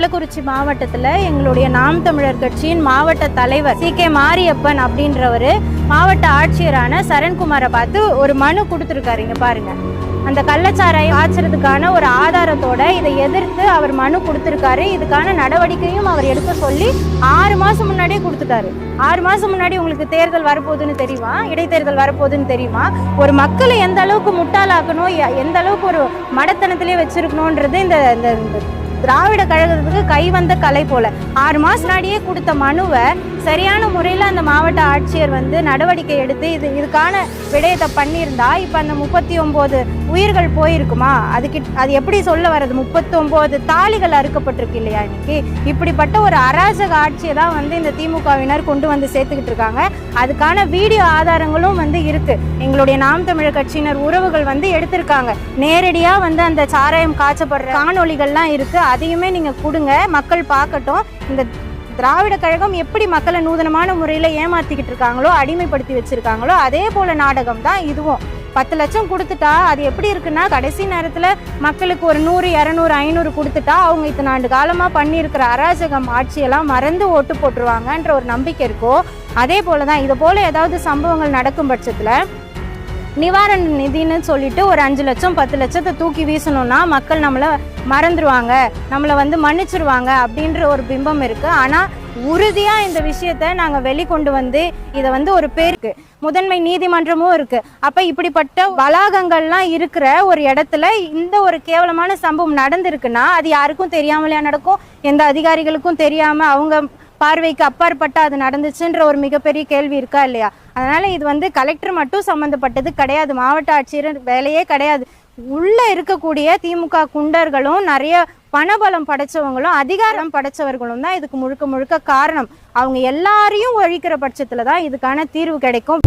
கள்ளக்குறிச்சி மாவட்டத்தில் எங்களுடைய நாம் தமிழர் கட்சியின் மாவட்ட தலைவர் சி கே மாரியப்பன் அப்படின்றவர் மாவட்ட ஆட்சியரான சரண்குமாரை பார்த்து ஒரு மனு கொடுத்துருக்காரு. இங்கே பாருங்க. அந்த கள்ளச்சாராயம் ஆச்சுறதுக்கான ஒரு ஆதாரத்தோட இதை எதிர்த்து அவர் மனு கொடுத்துருக்காரு. இதுக்கான நடவடிக்கையும் அவர் எடுக்க சொல்லி ஆறு மாதம் முன்னாடியே கொடுத்துட்டாரு. ஆறு மாதம் முன்னாடி உங்களுக்கு தேர்தல் வரப்போகுதுன்னு தெரியுமா? இடைத்தேர்தல் வரப்போகுதுன்னு தெரியுமா? ஒரு மக்களை எந்த அளவுக்கு முட்டாளாக்கணும்? எ- எந்த அளவுக்கு ஒரு மடத்தனத்திலே வச்சிருக்கணுன்றது இந்த இந்த இந்த திராவிட கழகத்துக்கு கை வந்த கலை போல. ஆறு மாசம் முன்னாடியே கொடுத்த மனுவை சரியான முறையில் அந்த மாவட்ட ஆட்சியர் வந்து நடவடிக்கை எடுத்து இது இதுக்கான விடயத்தை பண்ணியிருந்தா இப்போ அந்த முப்பத்தி ஒம்பது உயிர்கள் போயிருக்குமா? அதுக்கு அது எப்படி சொல்ல வர்றது? முப்பத்தி ஒம்பது தாலிகள் அறுக்கப்பட்டிருக்கு இல்லையா இன்னைக்கு? இப்படிப்பட்ட ஒரு அராஜக ஆட்சியை தான் வந்து இந்த திமுகவினர் கொண்டு வந்து சேர்த்துக்கிட்டு இருக்காங்க. அதுக்கான வீடியோ ஆதாரங்களும் வந்து இருக்கு. எங்களுடைய நாம் தமிழர் கட்சியினர் உறவுகள் வந்து எடுத்திருக்காங்க. நேரடியாக வந்து அந்த சாராயம் காய்ச்சப்படுற காணொலிகள்லாம் இருக்கு. அதையுமே நீங்க கொடுங்க. மக்கள் பார்க்கட்டும். இந்த திராவிட கழகம் எப்படி மக்களை நூதனமான முறையில் ஏமாத்திக்கிட்டு இருக்காங்களோ அடிமைப்படுத்தி வச்சிருக்காங்களோ அதே போல நாடகம் தான் இதுவும். பத்து லட்சம் கொடுத்துட்டா அது எப்படி இருக்குன்னா கடைசி நேரத்தில் மக்களுக்கு ஒரு நூறு இரநூறு ஐநூறு கொடுத்துட்டா அவங்க இத்தனை ஆண்டு காலமாக பண்ணியிருக்கிற அராஜகம் ஆட்சியெல்லாம் மறந்து ஓட்டு போட்டுருவாங்கன்ற ஒரு நம்பிக்கை இருக்கோ அதே போல தான் இது போல ஏதாவது சம்பவங்கள் நடக்கும் பட்சத்தில் நிவாரண நிதின்னு சொல்லிட்டு ஒரு அஞ்சு லட்சம் பத்து லட்சத்தை தூக்கி வீசணும்னா மக்கள் நம்மளை மறந்துடுவாங்க நம்மளை வந்து மன்னிச்சிருவாங்க அப்படின்ற ஒரு பிம்பம் இருக்குது ஆனால் உறுதியாக இந்த விஷயத்த நாங்கள் வெளிக்கொண்டு வந்து இதை வந்து ஒரு பேருக்கு முதன்மை நீதிமன்றமும் இருக்குது அப்போ இப்படிப்பட்ட வளாகங்கள்லாம் இருக்கிற ஒரு இடத்துல இந்த ஒரு கேவலமான சம்பவம் நடந்திருக்குன்னா அது யாருக்கும் தெரியாமலையா நடக்கும்? எந்த அதிகாரிகளுக்கும் தெரியாமல் அவங்க பார்வைக்கு அப்பாற்பட்டு அது நடந்துச்சுன்ற ஒரு மிகப்பெரிய கேள்வி இருக்கா இல்லையா? அதனால இது வந்து கலெக்டர் மட்டும் சம்மந்தப்பட்டது கிடையாது. மாவட்ட ஆட்சியர் வேலையே கிடையாது. உள்ள இருக்கக்கூடிய திமுக குண்டர்களும் நிறைய பணபலம் படைச்சவங்களும் அதிகாரம் படைச்சவர்களும் தான் இதுக்கு முழுக்க முழுக்க காரணம். அவங்க எல்லாரையும் ஒழிக்கிற பட்சத்துல தான் இதுக்கான தீர்வு கிடைக்கும்.